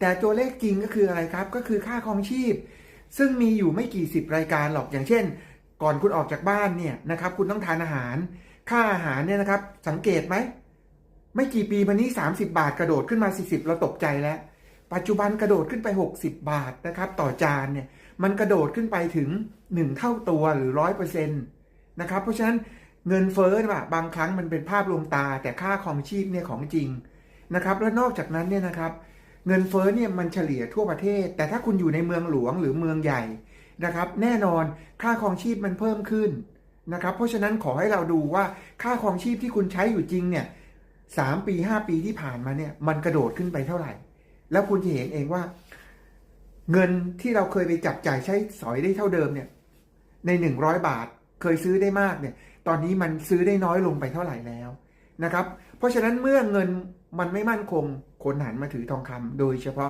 แต่ตัวเลขจริงก็คืออะไรครับ ก็คือค่าครองชีพ ซึ่งมีอยู่ไม่กี่สิบรายการหรอกอย่างเช่น ก่อนคุณออกจากบ้านเนี่ยนะครับ คุณต้องทานอาหาร ค่าอาหารเนี่ยนะครับ สังเกตไหมไม่กี่ปีมานี้ 30 บาทกระโดดขึ้นมา 40 เราตกใจแล้ว ปัจจุบันกระโดดขึ้นไป 60 บาทนะครับ ต่อจานเนี่ยมันกระโดดขึ้นไปถึง 1 เท่าตัวหรือ 100%นะครับเพราะฉะนั้นเงินเฟ้อเนี่ยบางครั้งมันเป็นภาพลวงตาแต่ค่าครองชีพเนี่ยของจริงนะครับ แล้วนอกจากนั้นเนี่ยนะครับ เงินเฟ้อเนี่ยมันเฉลี่ยทั่วประเทศ แต่ถ้าคุณอยู่ในเมืองหลวงหรือเมืองใหญ่นะครับ แน่นอนค่าครองชีพมันเพิ่มขึ้นนะครับ เพราะฉะนั้นขอให้เราดูว่าค่าครองชีพที่คุณใช้อยู่จริงเนี่ยสามปีห้าปีที่ผ่านมาเนี่ย มันกระโดดขึ้นไปเท่าไหร่ แล้วคุณจะเห็นเองว่า เงินที่เราเคยไปจับจ่ายใช้สอยได้เท่าเดิมเนี่ย ในหนึ่งร้อยบาทเคยซื้อได้มากเนี่ย ตอนนี้มันซื้อได้น้อยลงไปเท่าไหร่แล้วนะครับ เพราะฉะนั้นเมื่อเงินมันไม่มั่นคง คนหันมาถือทองคำโดยเฉพาะ